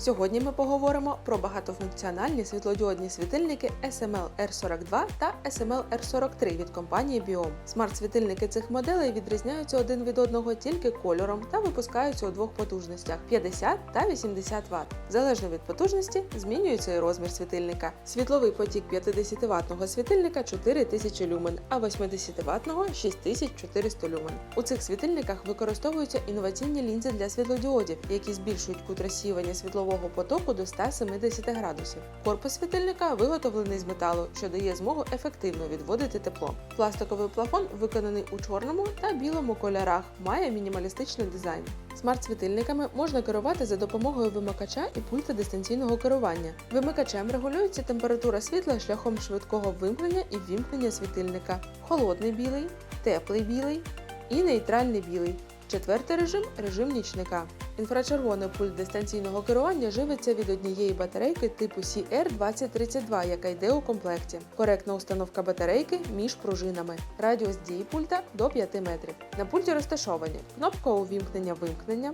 Сьогодні ми поговоримо про багатофункціональні світлодіодні світильники SML R42 та SML R43 від компанії Biom. Смарт-світильники цих моделей відрізняються один від одного тільки кольором та випускаються у двох потужностях 50 та 80 Вт. Залежно від потужності змінюється і розмір світильника. Світловий потік 50 ваттного світильника 4000 люмен, а 80 ваттного 6400 люмен. У цих світильниках використовуються інноваційні лінзи для світлодіодів, які збільшують кут розсіювання світлового потоку до 170 градусів. Корпус світильника виготовлений з металу, що дає змогу ефективно відводити тепло. Пластиковий плафон виконаний у чорному та білому кольорах, має мінімалістичний дизайн. Смарт-світильниками можна керувати за допомогою вимикача і пульта дистанційного керування. Вимикачем регулюється температура світла шляхом швидкого вимкнення і ввімкнення світильника, холодний білий, теплий білий і нейтральний білий. Четвертий режим режим нічника. Інфрачервоний пульт дистанційного керування живиться від однієї батарейки типу CR2032, яка йде у комплекті. Коректна установка батарейки між пружинами. Радіус дії пульта до 5 метрів. На пульті розташовані кнопка увімкнення вимкнення.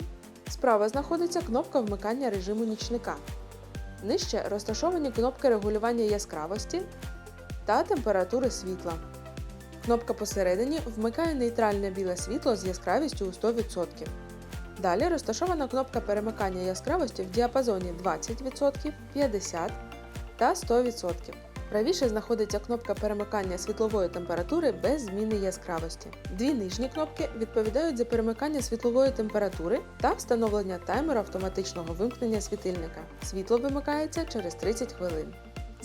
Справа знаходиться кнопка вмикання режиму нічника. Нижче розташовані кнопки регулювання яскравості та температури світла. Кнопка посередині вмикає нейтральне біле світло з яскравістю у 100%. Далі розташована кнопка перемикання яскравості в діапазоні 20%, 50% та 100%. Правіше знаходиться кнопка перемикання світлової температури без зміни яскравості. Дві нижні кнопки відповідають за перемикання світлової температури та встановлення таймеру автоматичного вимкнення світильника. Світло вимикається через 30 хвилин.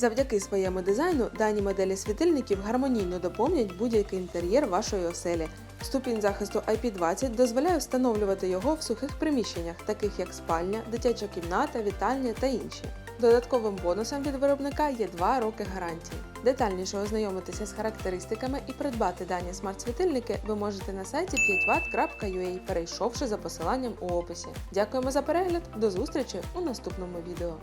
Завдяки своєму дизайну дані моделі світильників гармонійно доповнять будь-який інтер'єр вашої оселі. Ступінь захисту IP20 дозволяє встановлювати його в сухих приміщеннях, таких як спальня, дитяча кімната, вітальня та інші. Додатковим бонусом від виробника є 2 роки гарантії. Детальніше ознайомитися з характеристиками і придбати дані смарт-світильники ви можете на сайті 5watt.ua, перейшовши за посиланням у описі. Дякуємо за перегляд, до зустрічі у наступному відео.